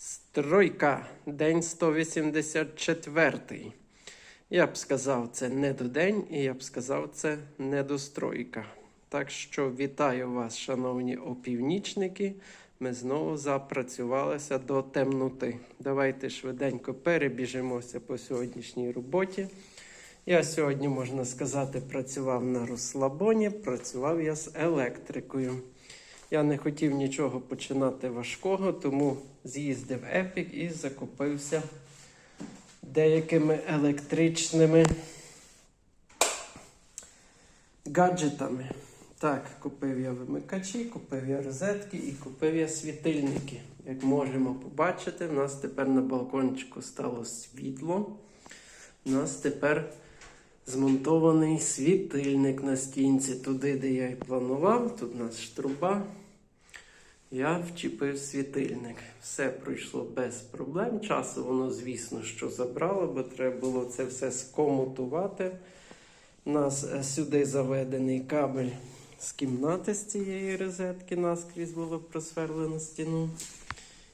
Стройка, день 184. Я б сказав, це недодень, і я б сказав, це недостройка. Так що вітаю вас, шановні опівнічники. Ми знову запрацювалися до темноти. Давайте швиденько перебіжимося по сьогоднішній роботі. Я сьогодні, можна сказати, працював на розслабоні, працював я з електрикою. Я не хотів нічого починати важкого, тому з'їздив Епік і закупився деякими електричними гаджетами. Так, купив я вимикачі, купив я розетки і купив я світильники. Як можемо побачити, в нас тепер на балкончику стало світло. У нас тепер змонтований світильник на стінці, туди, де я і планував. Тут у нас штруба. Я вчепив світильник. Все пройшло без проблем. Часу воно, звісно, що забрало, бо треба було це все скомутувати. У нас е, сюди заведений кабель з кімнати з цієї розетки наскрізь було просверлено стіну.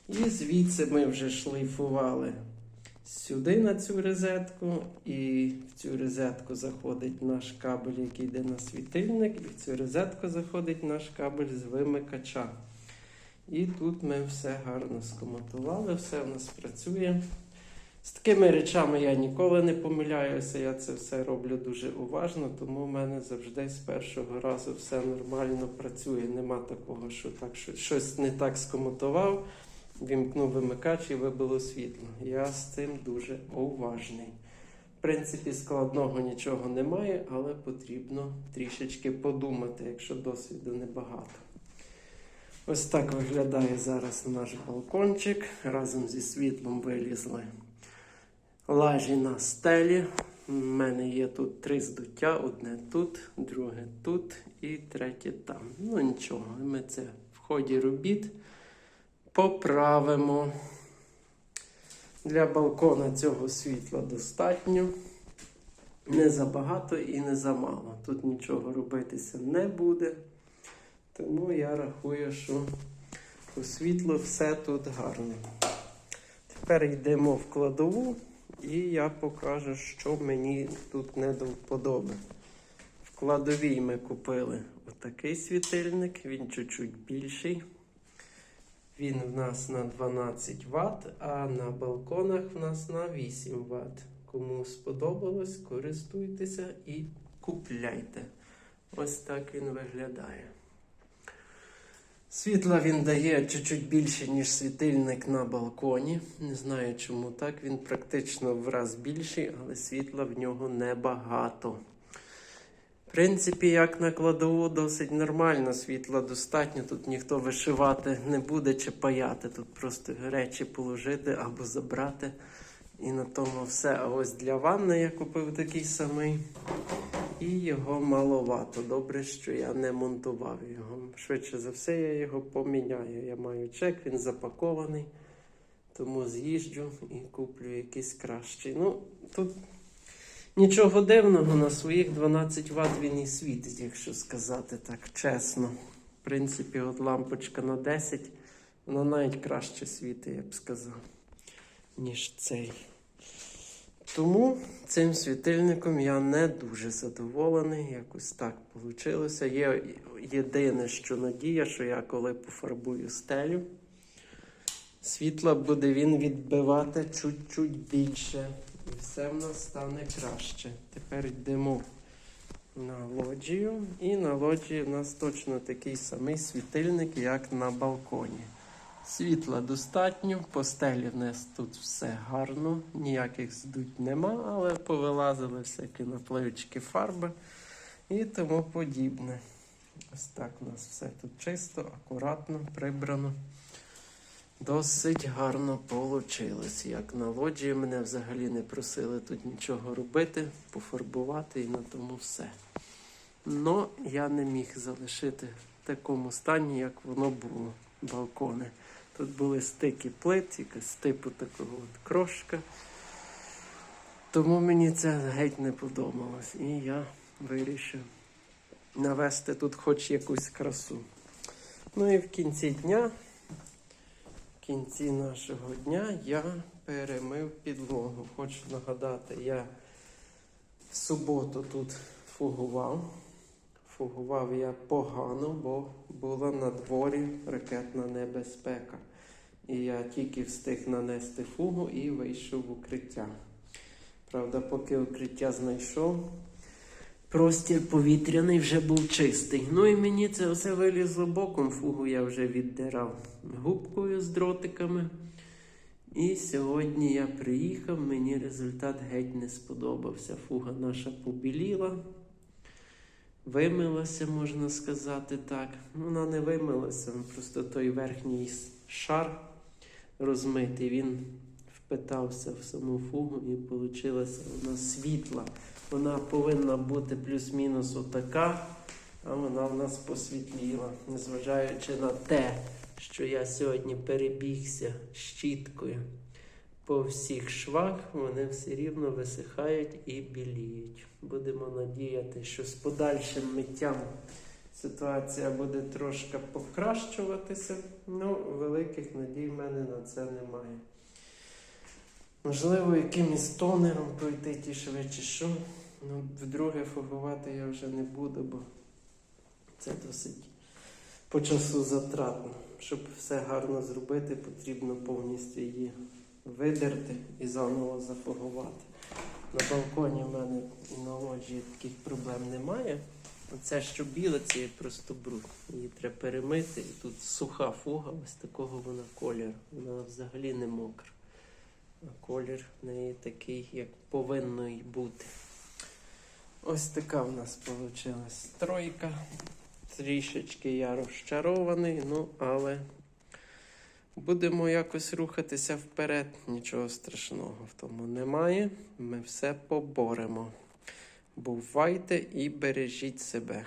І звідси ми вже шлейфували сюди на цю розетку, і в цю розетку заходить наш кабель, який йде на світильник, і в цю розетку заходить наш кабель з вимикача. І тут ми все гарно скоматували, все в нас працює. З такими речами я ніколи не помиляюся, я це все роблю дуже уважно, тому в мене завжди з першого разу все нормально працює. Нема такого, що так що щось не так скомутував, вімкнув вимикач і вибило світло. Я з цим дуже уважний. В принципі, складного нічого немає, але потрібно трішечки подумати, якщо досвіду небагато. Ось так виглядає зараз наш балкончик. Разом зі світлом вилізли лажі на стелі. У мене є тут три здуття: одне тут, друге тут і третє там. Ну нічого, ми це в ході робіт поправимо. Для балкона цього світла достатньо. Не забагато і не замало. Тут нічого робитися не буде. Тому я рахую, що по світлу все тут гарно. Тепер йдемо в кладову, і я покажу, що мені тут не до вподоби. В кладовій ми купили отакий світильник, він чуть-чуть більший. Він в нас на 12 Вт, а на балконах в нас на 8 Вт. Кому сподобалось, користуйтеся і купляйте. Ось так він виглядає. Світла він дає чуть-чуть більше, ніж світильник на балконі. Не знаю чому так. Він практично в раз більший, але світла в нього небагато. Принципі, як на кладову, досить нормально, світла достатньо. Тут ніхто вишивати не буде чи паяти. Тут просто речі положити або забрати. І на тому все. А ось для ванни я купив такий самий. І його маловато. Добре, що я не монтував його. Швидше за все, я його поміняю. Я маю чек, він запакований. Тому з'їжджу і куплю якийсь кращий. Ну, тут нічого дивного, на своїх 12 Вт він і світить, якщо сказати так чесно. В принципі, от лампочка на 10, вона навіть краще світить, я б сказав, ніж цей. Тому цим світильником я не дуже задоволений. Якось так вийшло. Є єдине, що надія, що я коли пофарбую стелю, світла буде він відбивати чуть-чуть більше. Все в нас стане краще. Тепер йдемо на лоджію. І на лоджії в нас точно такий самий світильник, як на балконі. Світла достатньо, по стелі в нас тут все гарно, ніяких здуть нема, але повилазили всякі напливочки фарби і тому подібне. Ось так у нас все тут чисто, акуратно, прибрано. Досить гарно вийшло. Як на лоджії мене взагалі не просили тут нічого робити, пофарбувати і на тому все. Но я не міг залишити в такому стані, як воно було, балкони. Тут були стики плит, якась типу такого от крошка. Тому мені це геть не подобалось. І я вирішив навести тут хоч якусь красу. Ну і в кінці дня, кінці нашого дня я перемив підлогу. Хочу нагадати, я в суботу тут фугував. Фугував я погано, бо була на дворі ракетна небезпека. І я тільки встиг нанести фугу і вийшов в укриття. Правда, поки укриття знайшов, простір повітряний вже був чистий. Ну і мені це все вилізло боком, фугу я вже віддирав губкою з дротиками. І сьогодні я приїхав, мені результат геть не сподобався. Фуга наша побіліла, вимилася, можна сказати так. Ну, Вона не вимилася, просто той верхній шар розмитий, він впитався в саму фугу і вийшла вона світла. Вона повинна бути плюс-мінус отака, а вона в нас посвітліла, незважаючи на те, що я сьогодні перебігся щіткою по всіх швах, вони все рівно висихають і біліють. Будемо надіяти, що з подальшим миттям ситуація буде трошки покращуватися. Ну, великих надій в мене на це немає. Можливо, якимось тонером пройти ті шви чи що. Ну, вдруге фугувати я вже не буду, бо це досить по часу затратно. Щоб все гарно зробити, потрібно повністю її видерти і заново зафугувати. На балконі в мене на лоджії таких проблем немає. Оце, що біле, це є просто бруд. Її треба перемити. І тут суха фуга, ось такого вона кольору. Вона взагалі не мокра. Колір в неї такий, як повинно й бути. Ось така в нас вийшла стройка. Трішечки я розчарований, ну але будемо якось рухатися вперед. Нічого страшного в тому немає. Ми все поборемо. Бувайте і бережіть себе.